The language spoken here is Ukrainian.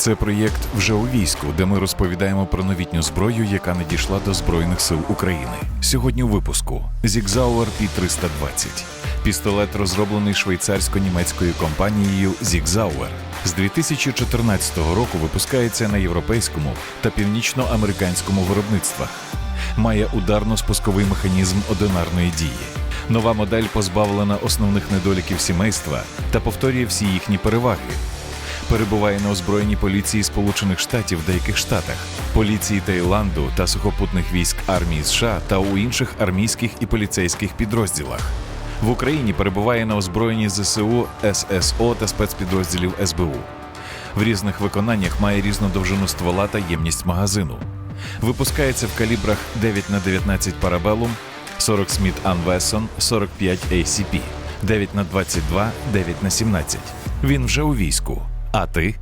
Це проєкт вже у війську, де ми розповідаємо про новітню зброю, яка надійшла до Збройних сил України. Сьогодні у випуску Зігзауер P320. Пістолет розроблений швейцарсько-німецькою компанією Зігзауер. З 2014 року випускається на європейському та північноамериканському виробництвах. Має ударно-спусковий механізм одинарної дії. Нова модель позбавлена основних недоліків сімейства та повторює всі їхні переваги перебуває на озброєній поліції Сполучених Штатів в деяких штатах, поліції Таїланду та сухопутних військ армії США та у інших армійських і поліцейських підрозділах. В Україні перебуває на озброєнні ЗСУ, ССО та спецпідрозділів СБУ. В різних виконаннях має різну довжину ствола та ємність магазину. Випускається в калібрах 9 на 19 Parabellum, 40 Smith Wesson, 45 ACP, 9 на 22, 9 на 17. Він вже у війську. А ти?